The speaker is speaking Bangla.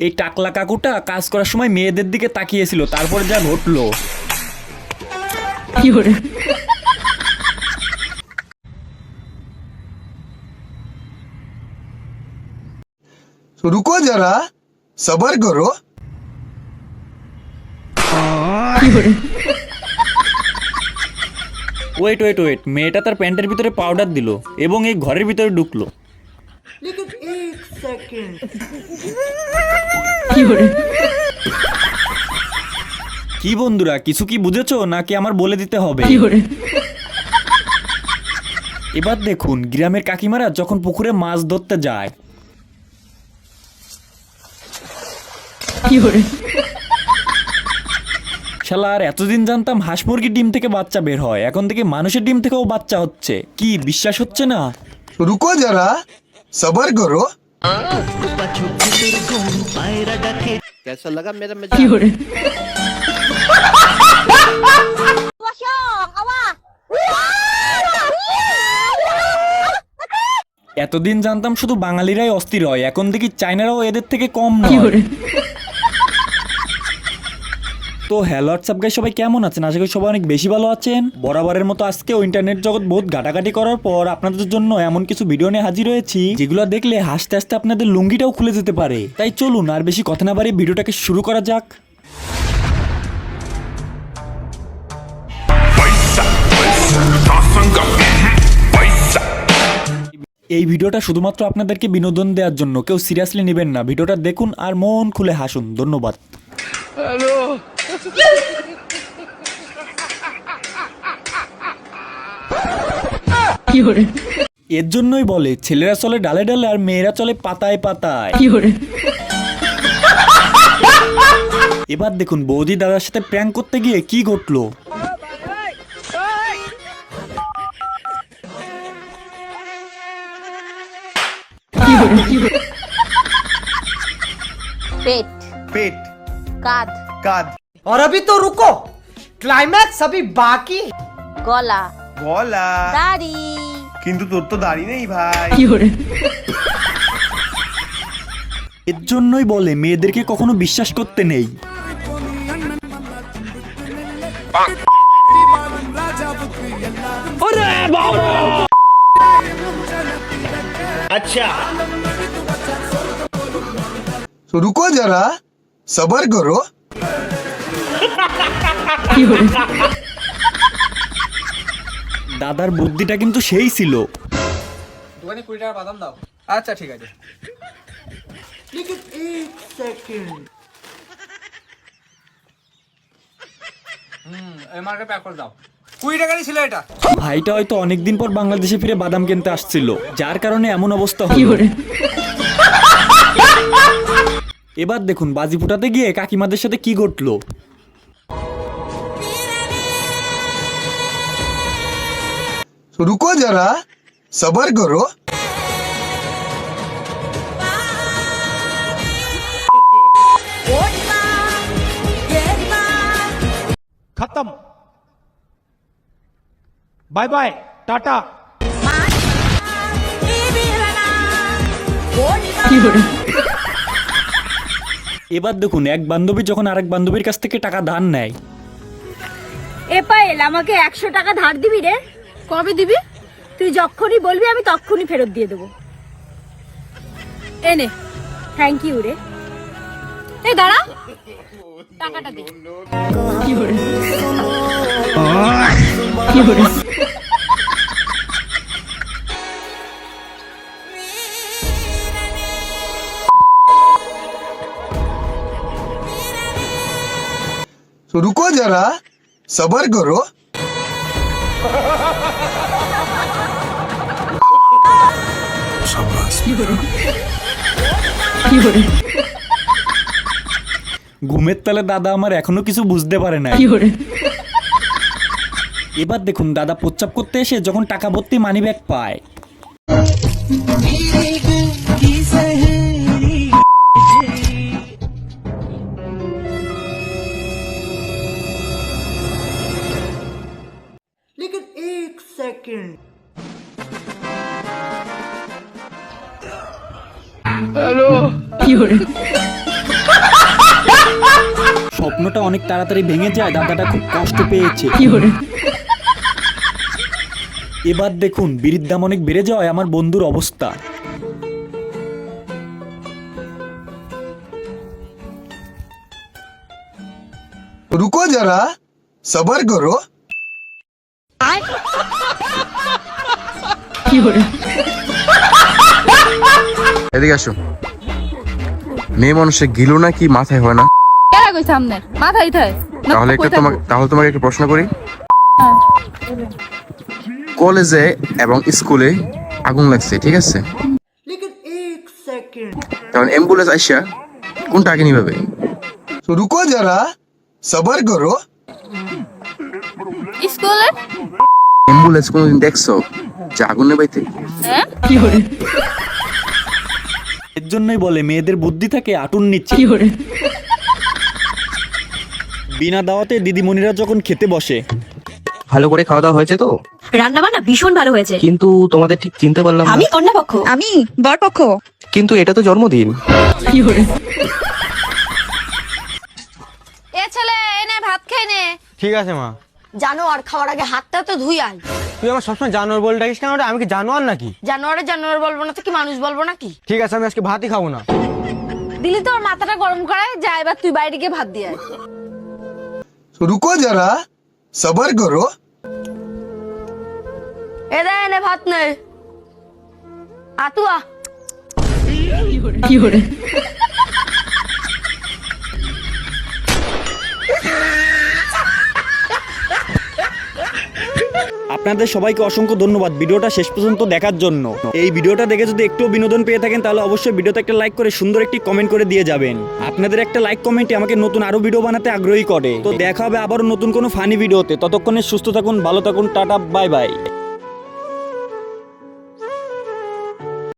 এই টাকলা কাকুটা কাজ করার সময় মেয়েদের দিকে তাকিয়েছিল তারপর যা ঘটলো। রুকো যারা সবার করো। ওয়েট ওয়েট ওয়েট মেয়েটা তার প্যান্টের ভিতরে পাউডার দিল এবং এই ঘরের ভিতরে ঢুকলো। কি বন্ধুরা কিছু কি বুঝেছো নাকি আমার বলে দিতে হবে এবার দেখুন গ্রামের কাকিমারা যখন পুকুরে মাছ ধরতে যায় শালা আর এতদিন জানতাম হাঁস মুরগির ডিম থেকে বাচ্চা বের হয় এখন থেকে মানুষের ডিম থেকেও বাচ্চা হচ্ছে কি বিশ্বাস হচ্ছে না रुको जरा सबर गुरु कैसा लगा मेरा मजा এতদিন জানতাম শুধু বাঙালিরাই অস্থির হয় এখন দেখি চাইনারাও এদের থেকে কম নয়। তো হ্যালো হোয়াটসঅ্যাপ গাই সবাই কেমন আছেন? আশা করি সবাই অনেক বেশি ভালো আছেন। বরাবরের মতো আজকেও ইন্টারনেট জগৎ বহুত ঘাটাঘাটি করার পর আপনাদের জন্য এমন কিছু ভিডিও নিয়ে হাজির হয়েছি, যেগুলো দেখলে হাসতে হাসতে আপনাদের লুঙ্গিটাও খুলে যেতে পারে। তাই চলুন, আর বেশি কথা না বাড়িয়ে ভিডিওটাকে শুরু করা যাক। এই ভিডিওটা শুধুমাত্র আপনাদেরকে বিনোদন দেওয়ার জন্য, কেউ সিরিয়াসলি নেবেন না। ভিডিওটা দেখুন আর মন খুলে হাসুন। ধন্যবাদ। এর জন্যই বলে ছেলেরা চলে ডালে ডালে আর মেয়েরা চলে পাতায় পাতায়। এবার দেখুন বৌদি দাদার সাথে প্র্যাঙ্ক করতে গিয়ে কি ঘটলো? পেট। পেট। কাঁধ। কাঁধ। और अभी तो रुको क्लाइमैक्स अभी बाकी है। गला গলা दाढ़ी কিন্তু তোর তো দাড়ি নেই ভাই এর জন্যই বলে মেয়েদেরকে কখনো বিশ্বাস করতে নেই रुको जरा सबर करो দাদার বুদ্ধিটা কিন্তু সেই ছিল। দোকানে কুড়ি টাকা বাদাম দাও। আচ্ছা ঠিক আছে। হুম এই মার্কে প্যাক করে দাও। কুড়ি টাকারই ছিল ভাইটা হয়তো অনেকদিন পর বাংলাদেশে ফিরে বাদাম কিনতে আসছিল। যার কারণে এমন অবস্থা হলো। এবার দেখুন বাজি ফুটাতে গিয়ে কাকিমাদের সাথে কি ঘটলো। रुको जरा सबर करो खत्म बाय बाय टाटा এবার দেখুন এক বান্ধবী যখন আরেক বান্ধবীর কাছ থেকে টাকা ধার নেয় এ পায়েল আমাকে একশো টাকা ধার দিবি রে কবে দিবি তুই যখনই বলবি আমি তখনই ফেরত দিয়ে দেবো এনে থ্যাংক ইউ রে এ দাঁড়া টাকাটা দে रुको जरा सबर करो ঘুমের তালে দাদা আমার এখনও কিছু বুঝতে পারে না এবার দেখুন দাদা প্রচ্চাপ করতে এসে যখন টাকা ভর্তি মানি ব্যাগ পায়। হ্যালো। স্বপ্নটা অনেক তাড়াতাড়ি ভেঙে যায় দাদাটা খুব কষ্ট পেয়েছে। এবার দেখুন বিড়ির দাম অনেক বেড়ে যাওয়ায় আমার বন্ধুর অবস্থা। রুকো যারা সবার করো। কি এদিকে আসো। মেয়ে মানুষে গিলো না কি মাথায় হয় না? তাহলে একটা তোমাকে তাহলে তোমাকে একটা প্রশ্ন করি। কলেজে এবং স্কুলে আগুন লাগছে ঠিক আছে? কারণ অ্যাম্বুলেন্স আইসা কোনটা আগে নিভাবে? রুকো যারা সবার করো। স্কুলে? অ্যাম্বুলেন্স কোনদিন দেখছ যে আগুন নেবাইতে হ্যাঁ? কি জন্যই বলে মেয়েদের বুদ্ধি থাকে আটুন নিচ্ছে। বিনা দাওয়াতে দিদিমণিরা যখন খেতে বসে। ভালো করে খাওয়া দাওয়া হয়েছে তো? রান্না বান্না ভীষণ ভালো হয়েছে। কিন্তু তোমাদের ঠিক চিনতে পারলাম আমি কন্যাপক্ষ। আমি বরপক্ষ। কিন্তু এটা তো জন্মদিন। এ ছেলে এনে ভাত খেয়ে নে। ঠিক আছে মা। জানোয়ার খাওয়ার আগে হাতটা তো ধুই আয়। তুই আমার সবসময় জানোয়ার বলে ডাকিস কেন আমি কি জানোয়ার নাকি? জানোয়ারে জানোয়ার বলব না তো কি মানুষ বলব নাকি? ঠিক আছে আমি আজকে ভাতই খাব না। দিলি তো মাথাটা গরম করায় যা এবার তুই বাইরে গিয়ে ভাত দিয়ে রুকো যারা সবার করো। এ দে এনে ভাত নে। আতুয়া কি হরে আপনাদের সবাইকে অসংখ্য ধন্যবাদ। ভিডিওটা শেষ পর্যন্ত দেখার জন্য। এই ভিডিওটা দেখে যদি একটু বিনোদন পেয়ে থাকেন, তাহলে অবশ্যই ভিডিওতে একটা লাইক করে সুন্দর একটি কমেন্ট করে দিয়ে যাবেন। আপনাদের একটা লাইক কমেন্টে আমাকে নতুন আরও ভিডিও বানাতে আগ্রহী করে। তো দেখা হবে আবারও নতুন কোনো ফানি ভিডিওতে ততক্ষণে সুস্থ থাকুন, ভালো থাকুন, টাটা বাই বাই